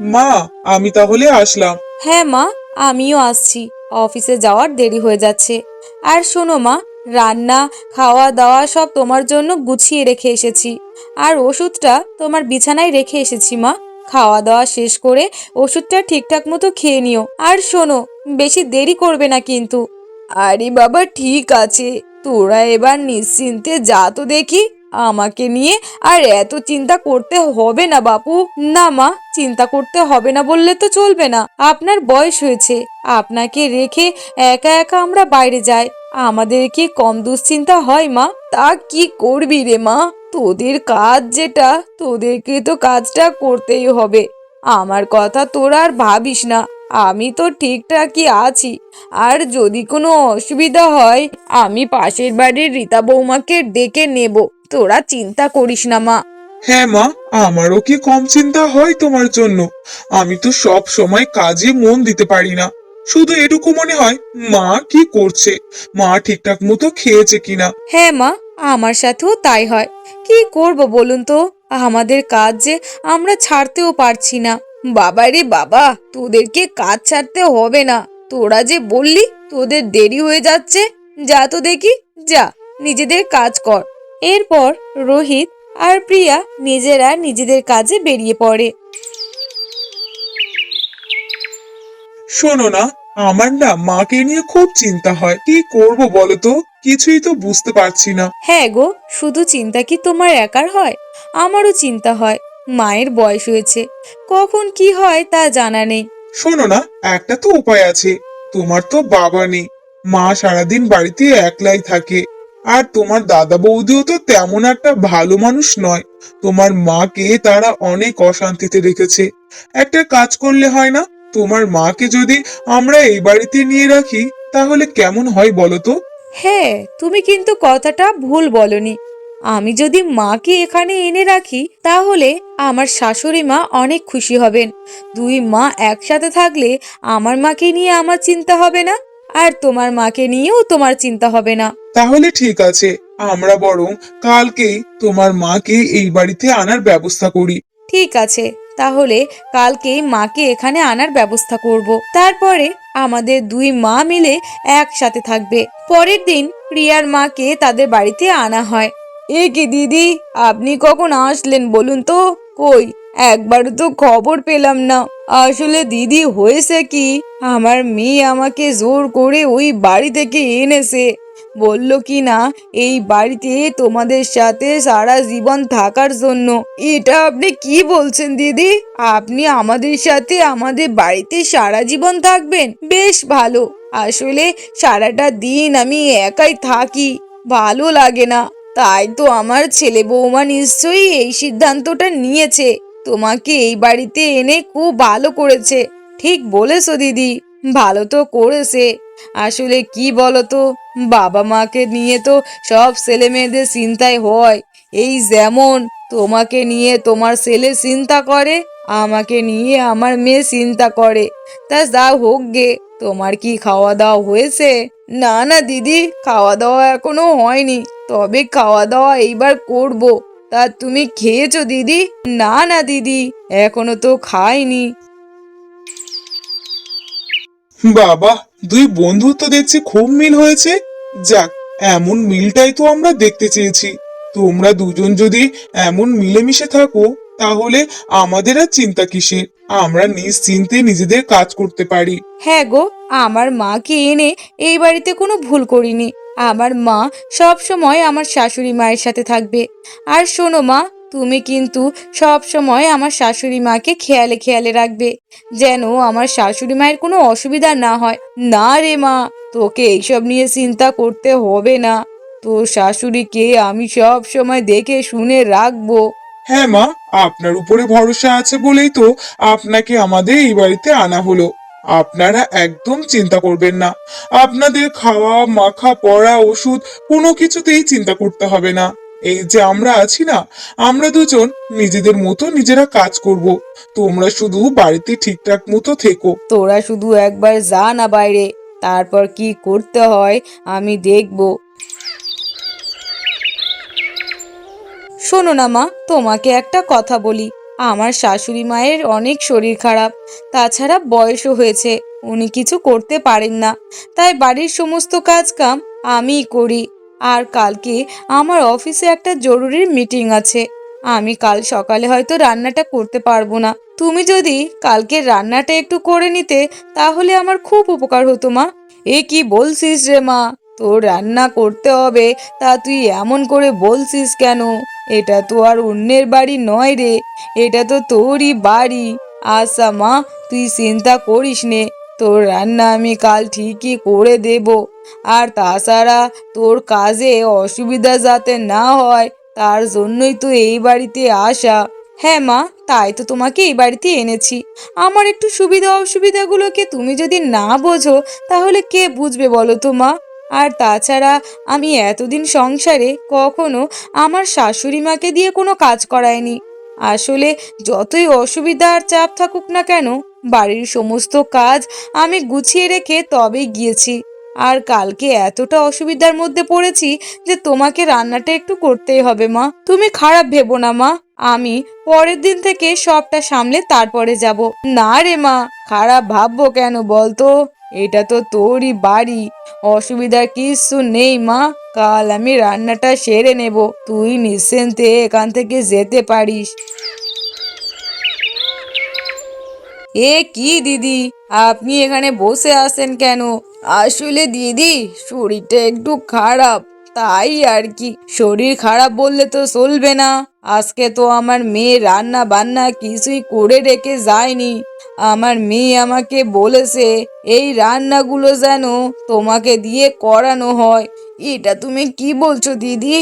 মা, আমি তাহলে আসলাম। হ্যাঁ মা, আমিও আসছি। অফিসে যাওয়ার দেরি হয়ে যাচ্ছে। আর শোনো মা, রান্না, খাওয়া দাওয়া সব তোমার জন্য গুছিয়ে রেখে এসেছি। আর ওষুধটা তোমার বিছানায় রেখে এসেছি মা। খাওয়া দাওয়া শেষ করে ওষুধটা ঠিকঠাক মতো খেয়ে নিও। আর শোনো, বেশি দেরি করবে না কিন্তু। আরে বাবা, ঠিক আছে। তোরা এবার নিশ্চিন্তে যা তো দেখি। আমাকে নিয়ে আর এত চিন্তা করতে হবে না বাপু। না মা, চিন্তা করতে হবে না বললে তো চলবে না। আপনার বয়স হয়েছে। আপনাকে রেখে একা একা আমরা বাইরে যাই। আমাদের কি কম দুশ্চিন্তা হয় মা? তা কি করবি রে মা? তোদের কাজ যেটা, তোদেরকে তো কাজটা করতেই হবে। আমার কথা তোরা আর ভাবিস না। আমি তো ঠিকঠাকই আছি। আর যদি কোনো অসুবিধা হয়, আমি পাশের বাড়ির রীতা বৌমাকে ডেকে নেব। তোরা চিন্তা করিস না মা। হ্যাঁ মা আমারও কি কম চিন্তা হয় তোমার জন্য? আমি তো সব সময় কাজে মন দিতে পারি না। শুধু এটুকু মনে হয় মা কি করছে? মা ঠিকঠাক মতো খেয়েছে কিনা? হ্যাঁ মা আমার সাথেও তাই হয়। কি করব বলুন তো? আমাদের কাজ যে আমরা ছাড়তেও পারছি না। বাবা রে বাবা তোদেরকে কাজ ছাড়তে হবে না। তোরা যে বললি তোদের দেরি হয়ে যাচ্ছে। যা তো দেখি যা নিজেদের কাজ কর। এরপর রোহিত আর প্রিয়া নিজেরা নিজেদের কাজে বেরিয়ে পড়ে। শোনো না আমার না মাকে নিয়ে খুব চিন্তা হয়। কি করব বলো তো? কিছুই তো বুঝতে পারছি না। হ্যাঁ গো শুধু চিন্তা কি তোমার একার হয়? আমারও চিন্তা হয় মায়ের বয়স হয়েছে। কখন কি হয় তা জানা নেই। শোনো না একটা তো উপায় আছে। তোমার তো বাবা নেই। মা সারাদিন বাড়িতে একলাই থাকে। আর তোমার দাদা বৌদিও তো তেমন একটা ভালো মানুষ নয়। তোমার মাকে তারা অনেক অশান্তিতে রেখেছে। একটা কাজ করলে হয় না? তোমার মাকে যদি আমরা এই বাড়িতে নিয়ে রাখি, তাহলে কেমন হয় বলো তো? হ্যাঁ তুমি কিন্তু কথাটা ভুল বলনি। আমি যদি মাকে এখানে এনে রাখি, তাহলে আমার শাশুড়ি মা অনেক খুশি হবেন। দুই মা একসাথে থাকলে আমার মাকে নিয়ে আমার চিন্তা হবে না? আর তোমার মাকে নিয়েও তোমার চিন্তা হবে না। তাহলে ঠিক আছে আমরা বরং কালকেই তোমার মাকে এই বাড়িতে আনার ব্যবস্থা করি। ঠিক আছে তাহলে কালকেই মাকে এখানে আনার ব্যবস্থা করব। তারপরে আমাদের দুই মা মিলে একসাথে থাকবে। পরের দিন প্রিয়ার মাকে তাদের বাড়িতে আনা হয়। এ কি দিদি আপনি কখন আসলেন বলুন তো? কই একবার তো খবর পেলাম না। আসলে দিদি হয়েছে কি? আমার মেয়ে আমাকে জোর করে ওই বাড়ি থেকে এনেছে। বলল কি না, এই বাড়িতে তোমাদের সাথে সারা জীবন থাকার জন্য। এটা আপনি কি বলছেন দিদি? আপনি আমাদের সাথে আমাদের বাড়িতে সারা জীবন থাকবেন? বেশ ভালো। আসলে সারাটা দিন আমি একাই থাকি। ভালো লাগে না। তাই তো আমার ছেলে বৌমা নিশ্চয়ই এই সিদ্ধান্তটা নিয়েছে। তোমাকে এই বাড়িতে এনে খুব ভালো করেছে। ঠিক বলেছ, দিদি। ভালো তো করেছে। আসলে কি বলতো? বাবা মাকে নিয়ে তো সব ছেলে মেয়েদের চিন্তায় হয়। এই যেমন তোমাকে নিয়ে তোমার ছেলে চিন্তা করে, আমাকে নিয়ে আমার মেয়ে চিন্তা করে। তা যা হোক গে, তোমার কি খাওয়া দাওয়া হয়েছে? না না, দিদি খাওয়া দাওয়া এখনও হয়নি। তবে খাওয়া দাওয়া এইবার করব। তা তুমি খেয়েছো দিদি? না না দিদি এখনও তো খাইনি। বাবা দুই বন্ধু তো দেখছি খুব মিল হয়েছে। যাক এমন মিলটাই তো আমরা দেখতে চেয়েছি। তোমরা দুজন যদি এমন মিলেমিশে থাকো তাহলে আমাদের আর চিন্তা কিসের? আমরা নিশ্চিন্তে নিজেদের কাজ করতে পারি। হ্যাঁ গো আমার মাকে এনে এই বাড়িতে কোনো ভুল করিনি। আমার মা সব সময় আমার শাশুড়ি মায়ের সাথে থাকবে। আর শোনো মা, তুমি কিন্তু সব সময় আমার শাশুড়ি মাকে খেয়ালে খেয়ালে রাখবে, যেন আমার শাশুড়ি মায়ের কোনো অসুবিধা না হয়। না রে মা, তোকে এইসব নিয়ে চিন্তা করতে হবে না। তোর শাশুড়িকে আমি সব সময় দেখে শুনে রাখব। হ্যাঁ মা, আপনার উপরে ভরসা আছে বলেই তো আপনাকে আমাদের এই বাড়িতে আনা হলো। আপনারা একদম চিন্তা করবেন না। আপনাদের খাওয়া, মাখা, পড়া, ওষুধ কোনো কিছুতেই চিন্তা করতে হবে না। এই যে আমরা আছি না, আমরা দুজন নিজেদের মতো নিজেরা কাজ করব। তোমরা শুধু বাড়িতে ঠিকঠাক মতো থেকো। তোরা শুধু একবার যা না বাইরে, তারপর কি করতে হয় আমি দেখব। শোনো না মা, তোমাকে একটা কথা বলি। আমার শাশুড়ি মায়ের অনেক শরীর খারাপ। তাছাড়া বয়সও হয়েছে, উনি কিছু করতে পারেন না। তাই বাড়ির সমস্ত কাজ কাম আমিই করি। আর কালকে আমার অফিসে একটা জরুরি মিটিং আছে। আমি কাল সকালে হয়তো রান্নাটা করতে পারব না। তুমি যদি কালকে রান্নাটা একটু করে নিতে, তাহলে আমার খুব উপকার হতো মা। এ কি বলছিস রে মা? তোর রান্না করতে হবে, তা তুই এমন করে বলছিস কেন? এটা তো আর অন্যের বাড়ি নয় রে, এটা তো তোরই বাড়ি। আচ্ছা মা, তুই চিন্তা করিস নে, তোর রান্না আমি কাল ঠিকই করে দেব। আর তাছাড়া তোর কাজে অসুবিধা যাতে না হয়, তার জন্যই তো এই বাড়িতে আসা। হ্যাঁ মা, তাই তো তোমাকে এই বাড়িতে এনেছি। আমার একটু সুবিধা অসুবিধাগুলোকে তুমি যদি না বোঝো, তাহলে কে বুঝবে বলো তো মা? আর তাছাড়া আমি এতদিন সংসারে কখনো আমার শাশুড়ি মাকে দিয়ে কোনো কাজ করায়নি আসলে যতই অসুবিধা আর চাপ থাকুক না কেন, বাড়ির সমস্ত কাজ আমি গুছিয়ে রেখে তবেই গিয়েছি। আর কালকে এতটা অসুবিধার মধ্যে পড়েছি যে তোমাকে রান্নাটা একটু করতেই হবে, মা। তুমি খারাপ ভেবো না, মা। আমি পরের দিন থেকে সবটা সামলে তারপরে যাব। না রে, মা। খারাপ ভাববো কেন বলতো? এটা তো তোরই বাড়ি। অসুবিধা কিছু নেই, মা। কাল আমি রান্নাটা সেরে নেব। তুই নিশ্চিন্তে এখান থেকে যেতে পারিস। এ কি দিদি? আপনি এখানে বসে আসেন কেন? আসলে দিদি, শরীরটা একটু খারাপ। তাই আর কি। শরীর খারাপ বললে তো চলবে না। আজকে তো আমার মেয়ে রান্না বান্না কিছুই করে রেখে যায়নি। আমার মেয়ে আমাকে বলেছে, এই রান্নাগুলো যেন তোমাকে দিয়ে করানো হয়। এটা তুমি কি বলছো দিদি?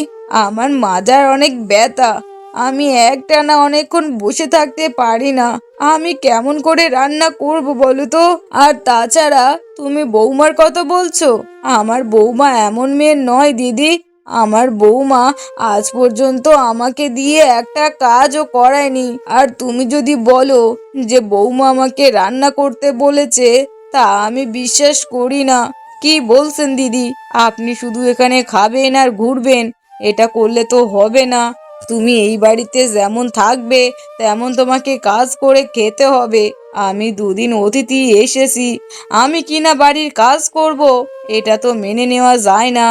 আমার মাজার অনেক ব্যথা। আমি একটানা অনেকক্ষণ বসে থাকতে পারি না। আমি কেমন করে রান্না করব বলো তো? আর তাছাড়া তুমি বৌমার কথা বলছো? আমার বৌমা এমন মেয়ে নয়, দিদি। আমার বৌমা আজ পর্যন্ত আমাকে দিয়ে একটা কাজও করায়নি। আর তুমি যদি বলো যে বৌমা আমাকে রান্না করতে বলেছে, তা আমি বিশ্বাস করি না। কি বলছেন দিদি? আপনি শুধু এখানে খাবেন আর ঘুরবেন। এটা করলে তো হবে না। তুমি এই বাড়িতে যেমন থাকবে, তেমন তোমাকে কাজ করে খেতে হবে। আমি দুদিন অতিথি এসেছি। আমি কিনা বাড়ির কাজ করব, এটা তো মেনে নেওয়া যায় না।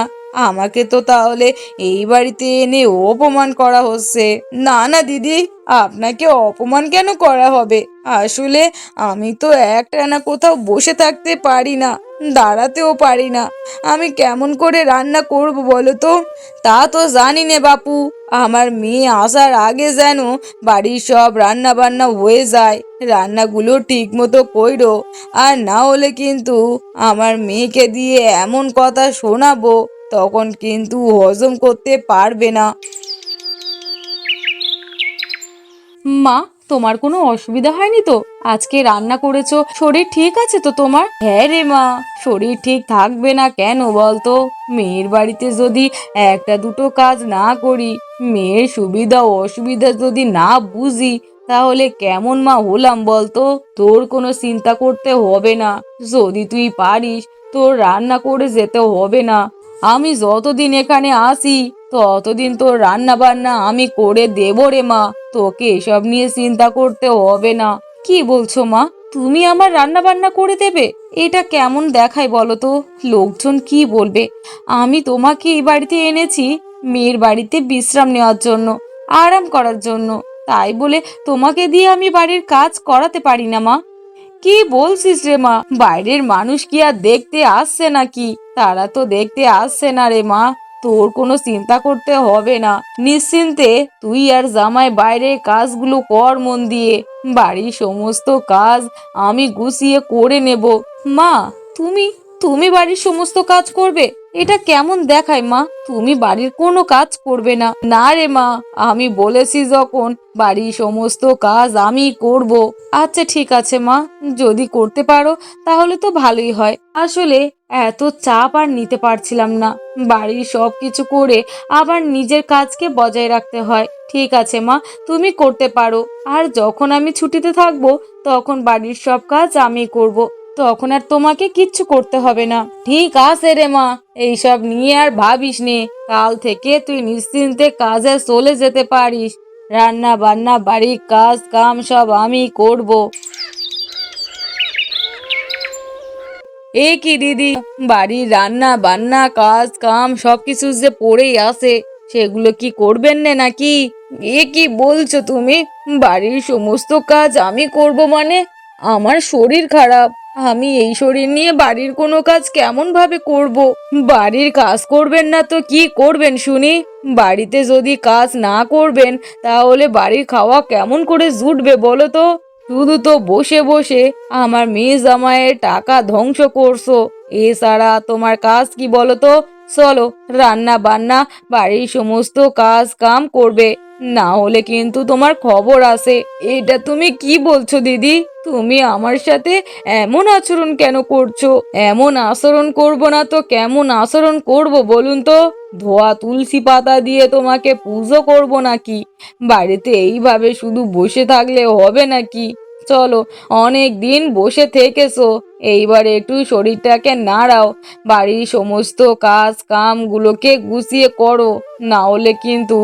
আমাকে তো তাহলে এই বাড়িতে এনে অপমান করা হচ্ছে। না না, দিদি, আপনাকে অপমান কেন করা হবে? আসলে আমি তো একটানা কোথাও বসে থাকতে পারি না, দাঁড়াতেও পারি না। আমি কেমন করে রান্না করব বলো তো? তা তো জানি নে বাপু, আমার মেয়ে আসার আগে যেন বাড়ির সব রান্না বান্না হয়ে যায়, রান্নাগুলো ঠিক মতো কইরো আর না হলে কিন্তু আমার মেয়েকে দিয়ে এমন কথা শোনাবো। তখন কিন্তু হজম করতে পারবে না। মা তোমার কোনো অসুবিধা হয়নি তো? আজকে রান্না করেছ শরীর ঠিক আছে তো তোমার? হ্যাঁ রে মা শরীর ঠিক থাকবে না কেন বলতো? মেয়ের বাড়িতে যদি একটা দুটো কাজ না করি মেয়ের সুবিধা অসুবিধা যদি না বুঝি তাহলে কেমন মা হলাম বলতো? তোর কোনো চিন্তা করতে হবে না। যদি তুই পারিস তোর রান্না করে যেতে হবে না। আমি যতদিন এখানে আসি, ততদিন তোর রান্না বান্না আমি করে দেবো রে মা। তোকে এসব নিয়ে চিন্তা করতে হবে না। কি বলছো মা? তুমি আমার রান্না বান্না করে দেবে? এটা কেমন দেখায় বলো তো? লোকজন কি বলবে? আমি তোমাকে এই বাড়িতে এনেছি মেয়ের বাড়িতে বিশ্রাম নেওয়ার জন্য, আরাম করার জন্য। তাই বলে তোমাকে দিয়ে আমি বাড়ির কাজ করাতে পারি না মা। কি বলছিস রে মা? বাইরের মানুষ কি আর দেখতে আসছে নাকি? তারা তো দেখতে আসছে না রে মা। তোর কোনো চিন্তা করতে হবে না। নিশ্চিন্তে তুই আর জামাই বাইরের কাজগুলো কর মন দিয়ে। বাড়ির সমস্ত কাজ আমি গুছিয়ে করে নেব। মা, তুমি তুমি বাড়ির সমস্ত কাজ করবে? এটা কেমন দেখায় মা? তুমি বাড়ির কোনো কাজ করবে না। না রে মা, আমি বলেছি যখন বাড়ির সমস্ত কাজ আমি করব। আচ্ছা ঠিক আছে মা, যদি করতে পারো তাহলে তো ভালোই হয়। আসলে এত চাপ আর নিতে পারছিলাম না। বাড়ির সব কিছু করে আবার নিজের কাজকে বজায় রাখতে হয়। ঠিক আছে মা, তুমি করতে পারো। আর যখন আমি ছুটিতে থাকব, তখন বাড়ির সব কাজ আমি করব। তখন আর তোমাকে কিচ্ছু করতে হবে না। ঠিক আছে রে মা, এইসব নিয়ে আর ভাবিস নে। কাল থেকে তুই নিশ্চিন্তে কাজে চলে যেতে পারিস। রান্না বান্না, বাড়ির কাজ কাম সব আমি করব। এ কি দিদি, বাড়ির রান্না বান্না, কাজ কাম সবকিছু যে পড়েই আছে, সেগুলো কি করবেন না নাকি? এ কি বলছো তুমি? বাড়ির সমস্ত কাজ আমি করব মানে? আমার শরীর খারাপ। আমি এই শরীর নিয়ে বাড়ির কোনো কাজ কেমন ভাবে করব? বাড়ির কাজ করবেন না তো কি করবেন শুনি? বাড়িতে যদি কাজ না করবেন, তাহলে বাড়ির খাওয়া কেমন করে জুটবে বলো তো? শুধু তো বসে বসে আমার মেয়ে জামাইয়ের টাকা ধ্বংস করছ। এছাড়া তোমার কাজ কি বলো তো? চলো রান্না বান্না বাড়ির সমস্ত কাজ কাম করবে। না হলে কিন্তু তোমার খবর আছে। এটা তুমি কি বলছো, দিদি? তুমি আমার সাথে এমন আচরণ কেন করছ? এমন আচরণ করব না তো কেমন আচরণ করব বলুন তো? ধোয়া তুলসী পাতা দিয়ে তোমাকে পুজো করব নাকি? বাড়িতে এইভাবে শুধু বসে থাকলে হবে নাকি? চলো, অনেক দিন বসে থেকেছো। এইবার একটু শরীরটাকে নাড়াও। বাড়ির সমস্ত কাজ কামগুলোকে গুছিয়ে করো। না হলে কিন্তু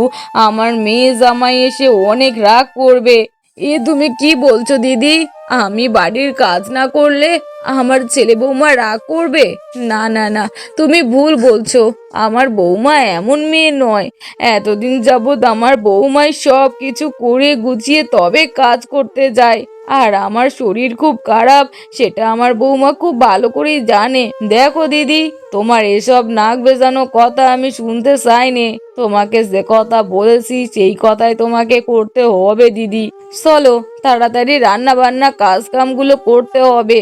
আমার মেয়ে জামাই এসে অনেক রাগ করবে। এ তুমি কি বলছো দিদি? আমি বাড়ির কাজ না করলে আমার ছেলে বৌমা রাগ করবে? না না না, তুমি ভুল বলছো। আমার বৌমা এমন মেয়ে নয়। এতদিন যাবৎ আমার বৌমাই সব কিছু করে গুছিয়ে তবে কাজ করতে যায়। আর আমার শরীর খুব খারাপ, সেটা আমার বৌমা খুব ভালো করেই জানে। দেখো দিদি, তোমার এসব নাক বেজানো কথা আমি শুনতে চাইনি। তোমাকে যে কথা বলেছি, সেই কথাই তোমাকে করতে হবে দিদি। চলো, তাড়াতাড়ি রান্না বান্না কাজ কামগুলো করতে হবে।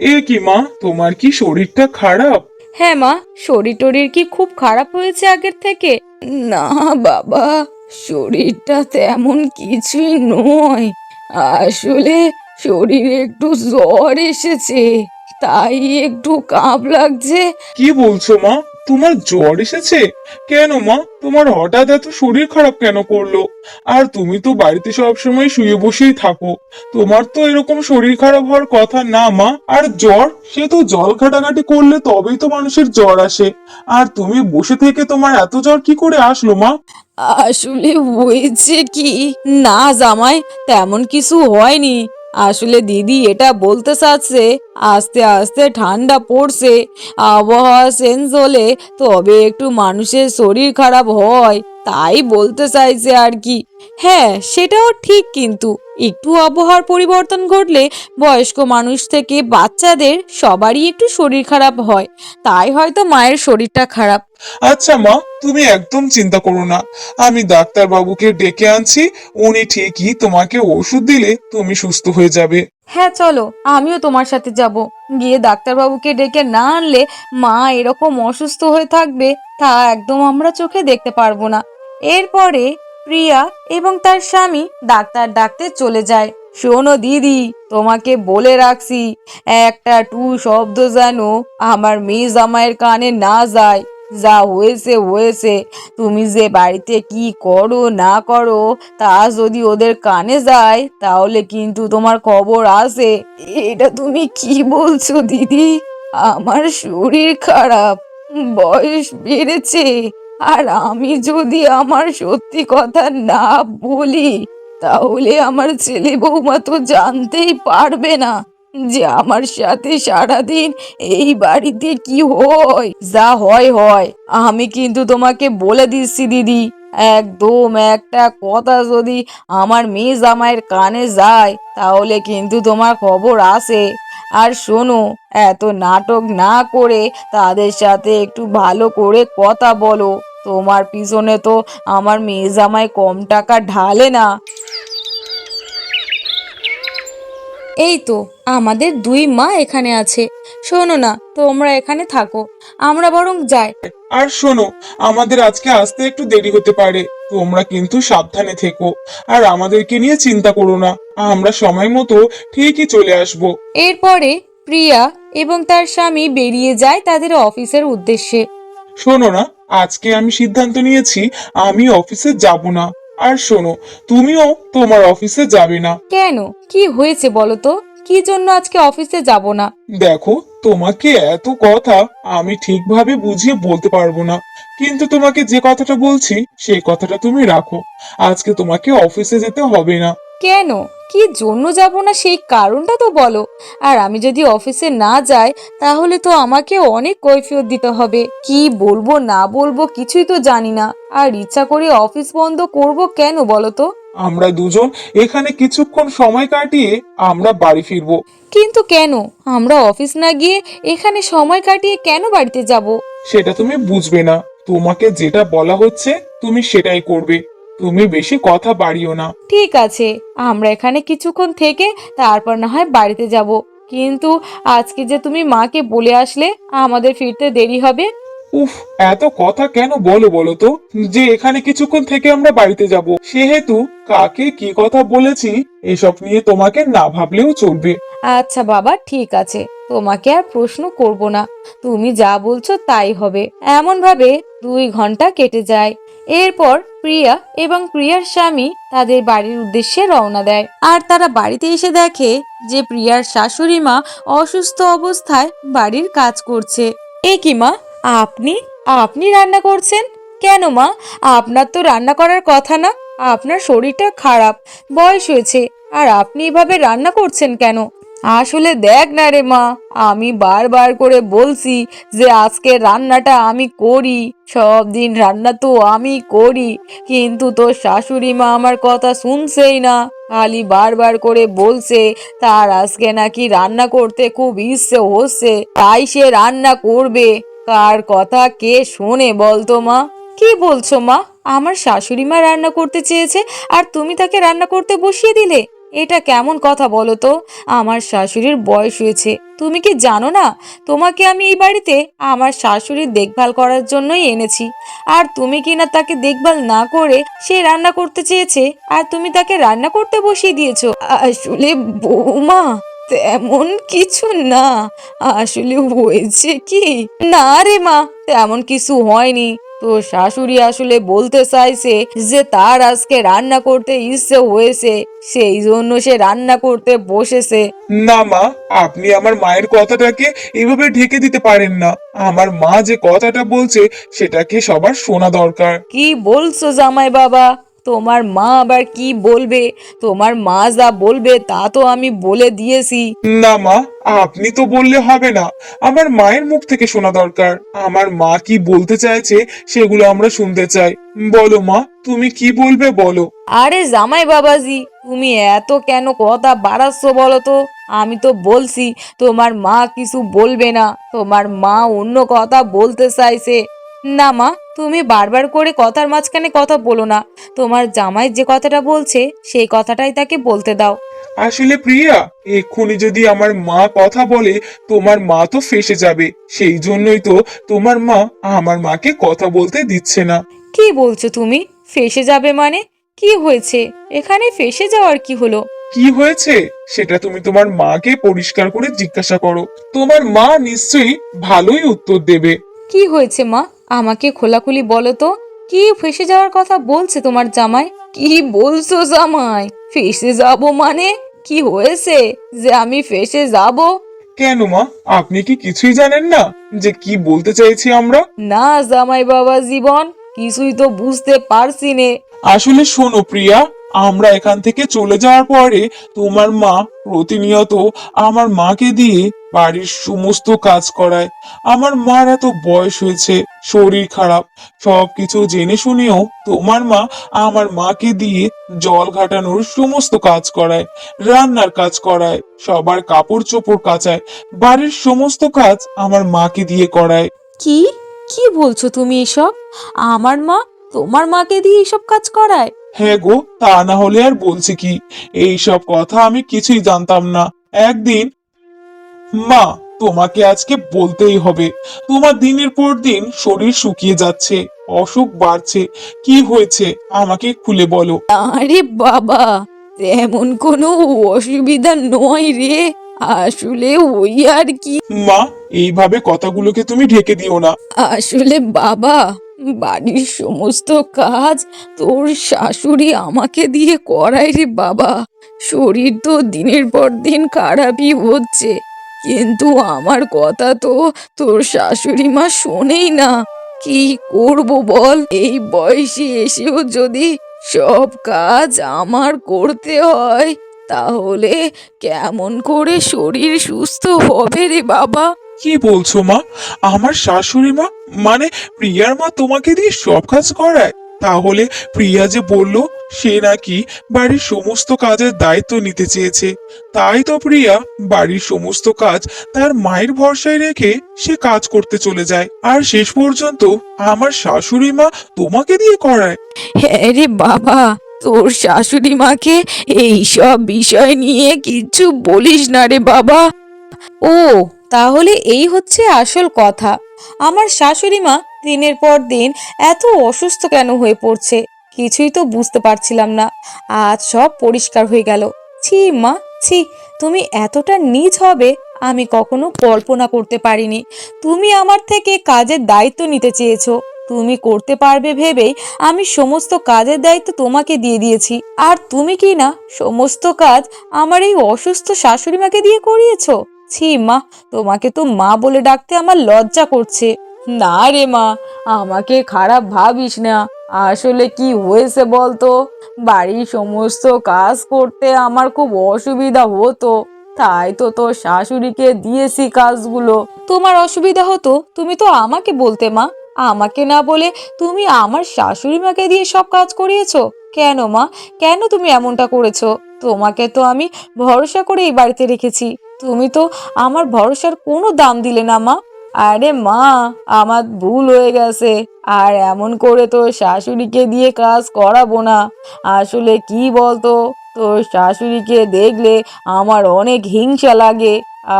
এ কি মা তোমার কি শরীরটা খারাপ? হ্যাঁ মা শরীর টরীর কি খুব খারাপ হয়েছে আগের থেকে? না বাবা শরীরটা তেমন কিছুই নয়। আসলে শরীরে একটু জ্বর এসেছে তাই একটু কাঁপ লাগছে। কি বলছো মা? তোমার জ্বর এসেছে? কেন মা? তোমার হঠাৎ এত শরীর খারাপ কেন করল? আর তুমি তো বাড়িতে সবসময় শুয়ে বসেই থাকো। তোমার তো এরকম শরীর খারাপ হওয়ার কথা না মা। আর জ্বর? সে তো জল ঘাটাঘাটি করলে তবেই তো মানুষের জ্বর আসে। আর তুমি বসে থেকে তোমার এত জ্বর কি করে আসলো মা? আসলে হয়েছে কি? না জামাই, তেমন কিছু হয়নি। আসলে দিদি এটা বলতে চাচ্ছে, আস্তে আস্তে ঠান্ডা পড়ছে, আবহাওয়া চেঞ্জ হলে তবে একটু মানুষের শরীর খারাপ হয়। তাই বলতে চাইছে আর কি। হ্যাঁ সেটাও ঠিক কিন্তু। একটু আবহাওয়ার পরিবর্তন ঘটলে বয়স্ক মানুষ থেকে বাচ্চাদের সবারই একটু শরীর খারাপ হয়। তাই হয়তো মায়ের শরীরটা খারাপ। আচ্ছা মা তুমি একদম চিন্তা করো না। আমি ডাক্তার বাবুকে ডেকে আনছি উনি ঠিকই তোমাকে ওষুধ দিলে তুমি সুস্থ হয়ে যাবে। হ্যাঁ চলো আমিও তোমার সাথে যাব। গিয়ে ডাক্তারবাবুকে ডেকে না আনলে মা এরকম অসুস্থ হয়ে থাকবে তা একদম আমরা চোখে দেখতে পারব না। এরপরে প্রিয়া এবং তার স্বামী ডাক্তার ডাকতে চলে যায়। শোনো দিদি, তোমাকে বলে রাখছি, একটা টু শব্দ যেন আমার মেয়ে জামাইয়ের কানে না যায়। যা হয়েছে হয়েছে। তুমি যে বাড়িতে কি করো, না করো, তা যদি ওদের কানে যায়, তাহলে কিন্তু তোমার খবর আছে। এটা তুমি কি বলছো দিদি? আমার শরীর খারাপ, বয়স বেড়েছে। আর আমি যদি আমার সত্যি কথা না বলি, তাহলে আমার ছেলে বৌমা তো জানতেই পারবে না যে আমার সাথে সারাদিন এই বাড়িতে কি হয়, যা হয় হয়। আমি কিন্তু তোমাকে বলে দিচ্ছি, দিদি। একদম একটা কথা যদি আমার মেয়ে জামাইয়ের কানে যায়, তাহলে কিন্তু তোমার খবর আসে। আর শোনো এত নাটক না করে তাদের সাথে একটু ভালো করে কথা বলো। তোমার পিছনে তো আমার মেয়ে জামাই কম টাকা ঢালে না। এই তো আমাদের দুই মা এখানে আছে। শোনো না তোমরা এখানে থাকো আমরা বরং যাই। আর শোনো আমাদের আজকে আসতে একটু দেরি হতে পারে। তোমরা কিন্তু সাবধানে থেকো আর আমাদেরকে নিয়ে চিন্তা করো না। আমরা সময় মতো ঠিকই চলে আসব। এরপরে প্রিয়া এবং তার স্বামী বেরিয়ে যায় তাদের অফিসের উদ্দেশ্যে। শোনো না আজকে আমি সিদ্ধান্ত নিয়েছি আমি অফিসে যাব না। আর শোনো তুমিও তোমার অফিসে যাবে না। কেন? কি হয়েছে বলো তো? কি জন্য আজকে অফিসে যাব না? দেখো তোমাকে এত কথা আমি ঠিকভাবে বুঝিয়ে বলতে পারব না। কিন্তু তোমাকে যে কথাটা বলছি সেই কথাটা তুমি রাখো। আজকে তোমাকে অফিসে যেতে হবে না। কেন? কি জন্য যাব না? সেই কারণটা তো বলো। আর আমি যদি অফিসে না যাই তাহলে তো আমাকে অনেক কৈফিয়ত দিতে হবে। কি বলব না বলব কিছুই তো জানি না। আর ইচ্ছা করে অফিস বন্ধ করব কেন বলো তো? আমরা দুজন এখানে কিছুক্ষণ সময় কাটিয়ে আমরা বাড়ি ফিরবো। কিন্তু কেন? আমরা অফিস না গিয়ে এখানে সময় কাটিয়ে কেন বাড়িতে যাব? সেটা তুমি বুঝবে না। তোমাকে যেটা বলা হচ্ছে তুমি সেটাই করবে। তুমি বেশি কথা বাড়িও না। ঠিক আছে আমরা এখানে কিছুক্ষণ থেকে তারপর না হয় বাড়িতে যাব। কিন্তু আজকে যে তুমি মাকে বলে আসলে আমাদের ফিরতে দেরি হবে। উফ এত কথা কেন বলো বলো তো? যে এখানে কিছুক্ষণ থেকে আমরা বাড়িতে যাব। সেহেতু কাকে কি কথা বলেছি এসব নিয়ে তোমাকে না ভাবলেও চলবে। আচ্ছা বাবা ঠিক আছে। তোমাকে আর প্রশ্ন করব না। তুমি যা বলছো তাই হবে। এমন ভাবে দুই ঘণ্টা কেটে যায়। এরপর প্রিয়া এবং প্রিয়ার স্বামী তাদের বাড়ির উদ্দেশ্যে রওনা দেয়। আর তারা বাড়িতে এসে দেখে যে প্রিয়ার শাশুড়ি মা অসুস্থ অবস্থায় বাড়ির কাজ করছে। এ কি মা, আপনি? আপনি রান্না করছেন? কেন মা? আপনার তো রান্না করার কথা না। আপনার শরীরটা খারাপ, বয়স হয়েছে, আর আপনি এভাবে রান্না করছেন কেন? আসলে দেখ না রে মা, আমি বারবার করে বলছি যে আজকে রান্নাটা আমি করি, সব দিন রান্না তো আমি করি, কিন্তু তোর শাশুড়ি মা আমার কথা শুনছেই না। খালি বারবার করে বলছে, তার আজকে নাকি রান্না করতে খুব ইচ্ছে হচ্ছে, তাই সে রান্না করবে। কার কথা কে শোনে বলতো মা? কি বলছো মা? আমার শাশুড়ি মা রান্না করতে চেয়েছে, আর তুমি তাকে রান্না করতে বসিয়ে দিলে? এটা কেমন কথা বলো তো? আমার শাশুড়ির বয়স হয়েছে। তুমি কি জানো না? তোমাকে আমি এই বাড়িতে আমার শাশুড়ির দেখভাল করার জন্যই এনেছি। আর তুমি কি না তাকে দেখভাল না করে সে রান্না করতে চেয়েছে? আর তুমি তাকে রান্না করতে বসিয়ে দিয়েছ? আসলে বৌমা, তেমন কিছু না। আসলে হয়েছে কি? না রে মা, তেমন কিছু হয়নি। তো শাশুড়ি আসলে বলতে চাইছে যে তার আজকে রান্না করতে ইচ্ছে হয়েছে সেই জন্য সে রান্না করতে বসেছে। না মা আপনি আমার মায়ের কথাটাকে এভাবে ঢেকে দিতে পারেন না। আমার মা যে কথাটা বলছে সেটাকে সবার শোনা দরকার। কি বলছো জামাই বাবা তোমার মা আবার কি বলবে? তোমার মা যা বলবে তা তো আমি বলে দিয়েছি। না মা আপনি তো বললে হবে না। আমার মায়ের মুখ থেকে শোনা দরকার। আমার মা কি বলতে চাইছে সেগুলো আমরা শুনতে চাই। বলো মা তুমি কি বলবে বলো। আরে জামাই বাবাজি তুমি এত কেন কথা বাড়াচ্ছ বলো তো? আমি তো বলছি তোমার মা কিছু বলবে না। তোমার মা অন্য কথা বলতে চাইছে। না মা তুমি বারবার করে কথার মাঝখানে কথা বলো না। তোমার জামাই যে কথাটা বলছে সেই কথাটাই তাকে বলতে দাও। আসলে প্রিয়া এক্ষুনি যদি আমার মা কথা বলে তোমার মা তো ফেসে যাবে। সেই জন্যই তো তোমার মা আমার মাকে কথা বলতে দিচ্ছে না। কি বলছো তুমি? ফেসে যাবে মানে? কি হয়েছে? এখানে ফেসে যাওয়ার কি হলো? কি হয়েছে? সেটা তুমি তোমার মাকে পরিষ্কার করে জিজ্ঞাসা করো। তোমার মা নিশ্চয়ই ভালোই উত্তর দেবে। কি হয়েছে মা? আমাকে খোলাখুলি বলো তো কি ফেসে যাওয়ার কথা বলছে তোমার জামাই? কি বলছো জামাই? ফেসে যাব মানে? কি হয়েছে যে আমি ফেসে যাব? কেন মা? আপনি কি কিছুই জানেন না যে কি বলতে চাইছি আমরা? না জামাই বাবা জীবন কিছুই তো বুঝতে পারছি নে। আসলে শোনো প্রিয়া আমরা এখান থেকে চলে যাওয়ার পরে তোমার মা প্রতিনিয়ত আমার মাকে দিয়ে বাড়ির সমস্ত কাজ করায়। আমার মার এত বয়স হয়েছে শরীর খারাপ। সব কিছু জেনে শুনেও তোমার মা আমার মাকে দিয়ে জল ঘাটানোর সমস্ত কাজ করায় রান্নার কাজ করায় সবার কাপড় চোপড় কাচায় বাড়ির সমস্ত কাজ আমার মাকে দিয়ে করায়। কি? কি বলছো তুমি এসব? আমার মা তোমার মাকে দিয়ে এসব কাজ করায়? হ্যাঁ গো তা না হলে আর বলছি কি? এইসব কথা আমি কিছুই জানতাম না। একদিন মা তোমাকে আজকে বলতেই হবে। তোমার দিনের পর দিন শরীর শুকিয়ে যাচ্ছে অসুখ বাড়ছে। কি হয়েছে আমাকে খুলে বলো। আরে বাবা তেমন কোনো অসুবিধা নয় রে। আসলে ওই আর কি। মা এইভাবে কথাগুলোকে তুমি ঢেকে দিও না। আসলে বাবা বাড়ির সমস্ত কাজ তোর শাশুড়ি আমাকে দিয়ে করায় রে বাবা। শরীর তো দিনের পর দিন খারাপই হচ্ছে। কিন্তু আমার কথা তো তোর শাশুড়ি মা শোনেই না। কি করব বল? এই বয়সে এসেও যদি সব কাজ আমার করতে হয়, তাহলে কেমন করে শরীর সুস্থ হবে রে বাবা? কি বলছো মা? আমার শাশুড়ি মা মানে প্রিয়ার মা তোমাকে দিয়ে সব কাজ করায়? তাহলে প্রিয়া যে বলল, সে নাকি বাড়ির সমস্ত কাজের দায়িত্ব নিতে চেয়েছে। তাই তো প্রিয়া বাড়ির সমস্ত কাজ তার মায়ের ভরসায় রেখে সে কাজ করতে চলে যায়। আর শেষ পর্যন্ত আমার শাশুড়ি মা তোমাকে দিয়ে করায়। হ্যাঁ রে বাবা, তোর শাশুড়ি মাকে এই সব বিষয় নিয়ে কিচ্ছু বলিস না রে বাবা। ও, তাহলে এই হচ্ছে আসল কথা। আমার শাশুড়ি মা দিনের পর দিন এত অসুস্থ কেন হয়ে পড়ছে? কিছুই তো বুঝতে পারছিলাম না। আজ সব পরিষ্কার হয়ে গেল। ছি, মা, ছি, তুমি এতটা নিজ হবে, আমি কখনো কল্পনা করতে পারিনি। তুমি আমার থেকে কাজের দায়িত্ব নিতে চেয়েছো। তুমি করতে পারবে ভেবেই আমি সমস্ত কাজের দায়িত্ব তোমাকে দিয়ে দিয়েছি। আর তুমি কি না সমস্ত কাজ আমার এই অসুস্থ শাশুড়ি মাকে দিয়ে করিয়েছো? ছি, মা, তোমাকে তো মা বলে ডাকতে আমার লজ্জা করছে। না রে মা, আমাকে খারাপ ভাবিস না। আসলে কি হয়েছে বলতো? বাড়ির সমস্ত কাজ করতে আমার খুব অসুবিধা হতো। তাই তো তোর শাশুড়িকে দিয়েছি কাজগুলো। তোমার অসুবিধা হতো? তুমি তো আমাকে বলতে মা। আমাকে না বলে তুমি আমার শাশুড়ি মাকে দিয়ে সব কাজ করিয়েছো? কেন মা? কেন তুমি এমনটা করেছ? তোমাকে তো আমি ভরসা করে এই বাড়িতে রেখেছি। তুমি তো আমার ভরসার কোনো দাম দিলে না মা। আরে মা, আমার ভুল হয়ে গেছে। আর এমন করে তোর শাশুড়িকে দিয়ে কাজ করাবো না। আসলে কি বলতো তোর শাশুড়িকে দেখলে আমার অনেক হিংসা লাগে।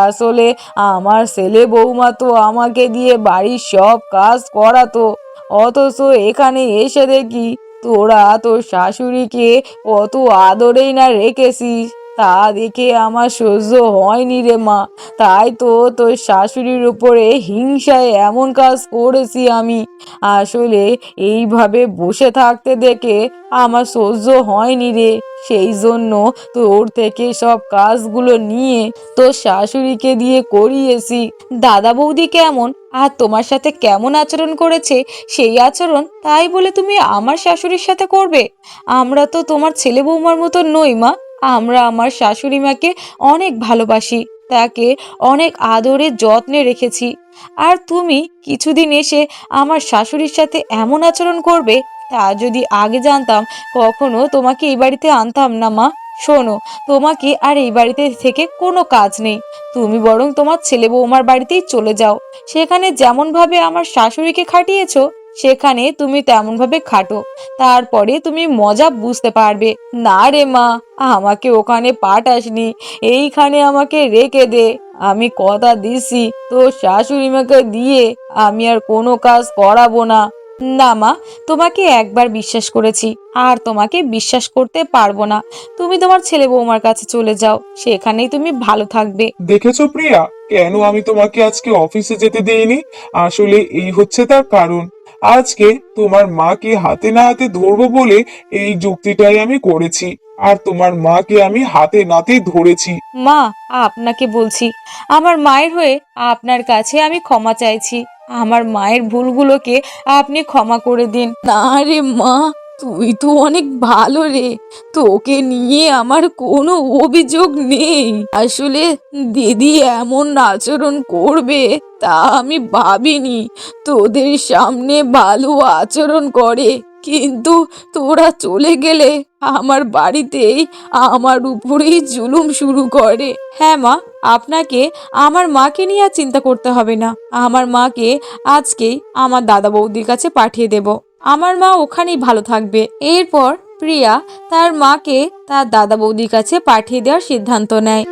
আসলে আমার ছেলে বৌমা তো আমাকে দিয়ে বাড়ির সব কাজ করাতো। অথচ এখানে এসে দেখি তোরা তোর শাশুড়িকে কত আদরেই না রেখেছিস। তা দেখে আমার সহ্য হয়নি রে মা। তাই তো তোর শাশুড়ির উপরে হিংসায় এমন কাজ করেছি আমি। আসলে এইভাবে বসে থাকতে দেখে আমার সহ্য হয়নি রে। সেই জন্য তোর থেকে সব কাজগুলো নিয়ে তোর শাশুড়িকে দিয়ে করিয়েছি। দাদা বৌদি কেমন? আর তোমার সাথে কেমন আচরণ করেছে? সেই আচরণ তাই বলে তুমি আমার শাশুড়ির সাথে করবে? আমরা তো তোমার ছেলে বৌমার মতো নই মা। আমরা আমার শাশুড়ি মাকে অনেক ভালোবাসি, তাকে অনেক আদরে যত্নে রেখেছি। আর তুমি কিছুদিন এসে আমার শাশুড়ির সাথে এমন আচরণ করবে, তা যদি আগে জানতাম, কখনো তোমাকে এই বাড়িতে আনতাম না মা। শোনো, তোমাকে আর এই বাড়িতে থেকে কোনো কাজ নেই। তুমি বরং তোমার ছেলে বৌমার বাড়িতেই চলে যাও। সেখানে যেমনভাবে আমার শাশুড়িকে খাটিয়েছো সেখানে তুমি তেমনভাবে খাটো। তারপরে তুমি মজা বুঝতে পারবে। না রে মা, আমাকে ওখানে পাঠাসনি। এইখানে আমাকে রেখে দে। আমি কথা দিছি তো শাশুড়ি মাকে দিয়ে। আমি আর কোনো কাজ করাবো না। না মা, তোমাকে একবার বিশ্বাস করেছি। আর তোমাকে বিশ্বাস করতে পারব না। তুমি তোমার ছেলে বৌমার কাছে চলে যাও। সেখানেই তুমি ভালো থাকবে। দেখেছ প্রিয়া? কেন আমি তোমাকে আজকে অফিসে যেতে দেইনি? আসলে এই হচ্ছে তার কারণ। আজকে তোমার মাকে হাতে না হাতে ধরবো বলে এই যুক্তিটাই আমি করেছি, আর তোমার মাকে আমি হাতে নাতে ধরেছি। মা, আপনাকে বলছি, আমার মায়ের হয়ে আপনার কাছে আমি ক্ষমা চাইছি। আমার মায়ের ভুলগুলোকে আপনি ক্ষমা করে দিন। না রে মা। তুই তো অনেক ভালো রে। তোকে নিয়ে আমার কোনো অভিযোগ নেই। আসলে দিদি এমন আচরণ করবে তা আমি ভাবিনি। তোদের সামনে ভালো আচরণ করে, কিন্তু তোরা চলে গেলে আমার বাড়িতেই আমার উপরেই জুলুম শুরু করে। হ্যাঁ মা, আপনাকে আমার মাকে নিয়ে আর চিন্তা করতে হবে না। আমার মাকে আজকেই আমার দাদা বৌদির কাছে পাঠিয়ে দেব। আমার মা ওখানেই ভালো থাকবে। এরপর প্রিয়া তার মাকে তার দাদা বৌদির কাছে পাঠিয়ে দেওয়ার সিদ্ধান্ত নেয়।